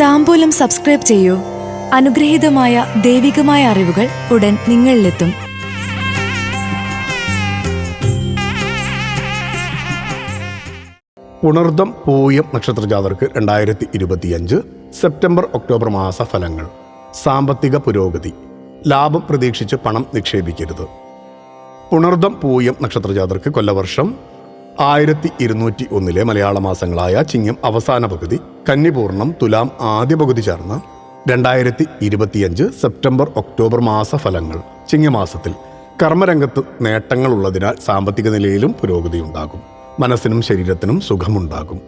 താമ്പൂലം subscribe ചെയ്യൂ. അനുഗ്രഹീതമായ ദൈവികമായ അറിവുകൾ ഉടൻ നിങ്ങളിലെത്തും. പുണർദം പൂയം നക്ഷത്രജാതർക്ക് രണ്ടായിരത്തി ഇരുപത്തിയഞ്ച് സെപ്റ്റംബർ ഒക്ടോബർ മാസ ഫലങ്ങൾ സാമ്പത്തിക പുരോഗതി. ലാഭം പ്രതീക്ഷിച്ച് പണം നിക്ഷേപിക്കരുത്. പുണർദം പൂയം നക്ഷത്രജാതർക്ക് കൊല്ലവർഷം ആയിരത്തി ഇരുന്നൂറ്റി ഒന്നിലെ മലയാള മാസങ്ങളായ ചിങ്ങം അവസാന പകുതി കന്നിപൂർണം തുലാം ആദ്യ പകുതി ചേർന്ന് രണ്ടായിരത്തി ഇരുപത്തിയഞ്ച് സെപ്റ്റംബർ ഒക്ടോബർ മാസ ഫലങ്ങൾ ചിങ്ങമാസത്തിൽ കർമ്മരംഗത്ത് നേട്ടങ്ങളുള്ളതിനാൽ സാമ്പത്തിക നിലയിലും പുരോഗതിയുണ്ടാകും. മനസ്സിനും ശരീരത്തിനും സുഖമുണ്ടാകും.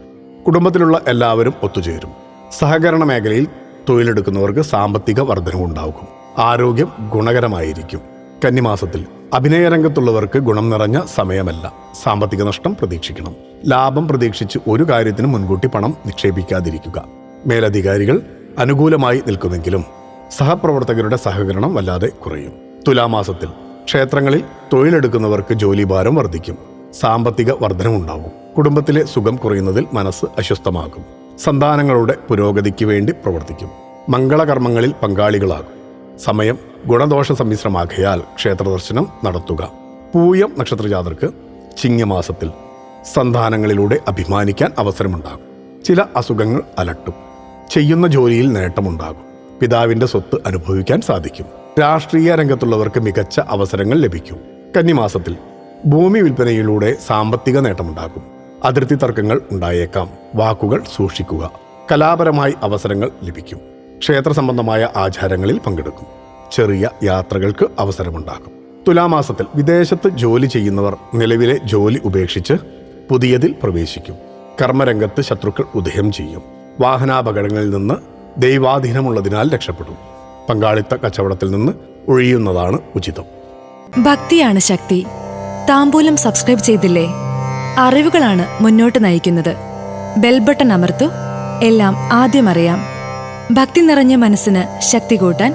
കുടുംബത്തിലുള്ള എല്ലാവരും ഒത്തുചേരും. സഹകരണ മേഖലയിൽ തൊഴിലെടുക്കുന്നവർക്ക് സാമ്പത്തിക വർധനവുണ്ടാകും. ആരോഗ്യം ഗുണകരമായിരിക്കും. കന്നിമാസത്തിൽ അഭിനയ രംഗത്തുള്ളവർക്ക് ഗുണം നിറഞ്ഞ സമയമല്ല. സാമ്പത്തിക നഷ്ടം പ്രതീക്ഷിക്കണം. ലാഭം പ്രതീക്ഷിച്ച് ഒരു കാര്യത്തിന് മുൻകൂട്ടി പണം നിക്ഷേപിക്കാതിരിക്കുക. മേലധികാരികൾ അനുകൂലമായി നിൽക്കുമെങ്കിലും സഹപ്രവർത്തകരുടെ സഹകരണം വല്ലാതെ കുറയും. തുലാമാസത്തിൽ ക്ഷേത്രങ്ങളിൽ തൊഴിലെടുക്കുന്നവർക്ക് ജോലിഭാരം വർദ്ധിക്കും. സാമ്പത്തിക വർധനമുണ്ടാവും കുടുംബത്തിലെ സുഖം കുറയുന്നതിൽ മനസ്സ് അസ്വസ്ഥമാകും. സന്താനങ്ങളുടെ പുരോഗതിക്ക് വേണ്ടി പ്രവർത്തിക്കും. മംഗളകർമ്മങ്ങളിൽ പങ്കാളികളാകും. സമയം ഗുണദോഷ സമ്മിശ്രമാകയാൽ ക്ഷേത്രദർശനം നടത്തുക. പൂയം നക്ഷത്രജാതർക്ക് ചിങ്ങമാസത്തിൽ സന്താനങ്ങളിലൂടെ അഭിമാനിക്കാൻ അവസരമുണ്ടാകും. ചില അസുഖങ്ങൾ അലട്ടും. ചെയ്യുന്ന ജോലിയിൽ നേട്ടമുണ്ടാകും. പിതാവിന്റെ സ്വത്ത് അനുഭവിക്കാൻ സാധിക്കും. രാഷ്ട്രീയ രംഗത്തുള്ളവർക്ക് മികച്ച അവസരങ്ങൾ ലഭിക്കും. കന്നിമാസത്തിൽ ഭൂമി വിൽപ്പനയിലൂടെ സാമ്പത്തിക നേട്ടമുണ്ടാകും. അതിർത്തി തർക്കങ്ങൾ ഉണ്ടായേക്കാം. വാക്കുകൾ സൂക്ഷിക്കുക. കലാപരമായി അവസരങ്ങൾ ലഭിക്കും. ക്ഷേത്ര സംബന്ധമായ ആചാരങ്ങളിൽ പങ്കെടുക്കും. ചെറിയ യാത്രകൾക്ക് അവസരമുണ്ടാകും. തുലാമാസത്തിൽ വിദേശത്ത് ജോലി ചെയ്യുന്നവർ നിലവിലെ ജോലി ഉപേക്ഷിച്ച് പുതിയതിൽ പ്രവേശിക്കും. കർമ്മരംഗത്ത് ശത്രുക്കൾ ഉദയം ചെയ്യും. വാഹനാപകടങ്ങളിൽ നിന്ന് ദൈവാധീനമുള്ളതിനാൽ രക്ഷപ്പെടും. പങ്കാളിത്ത കച്ചവടത്തിൽ നിന്ന് ഒഴിയുന്നതാണ് ഉചിതം. ഭക്തിയാണ് ശക്തി. താമ്പൂലം സബ്സ്ക്രൈബ് ചെയ്തില്ലേ? അറിവുകളാണ് മുന്നോട്ട് നയിക്കുന്നത്. ബെൽബട്ടൺ അമർത്തു. എല്ലാം ആദ്യം അറിയാം. ഭക്തി നിറഞ്ഞ മനസ്സിന് ശക്തി കൂട്ടാൻ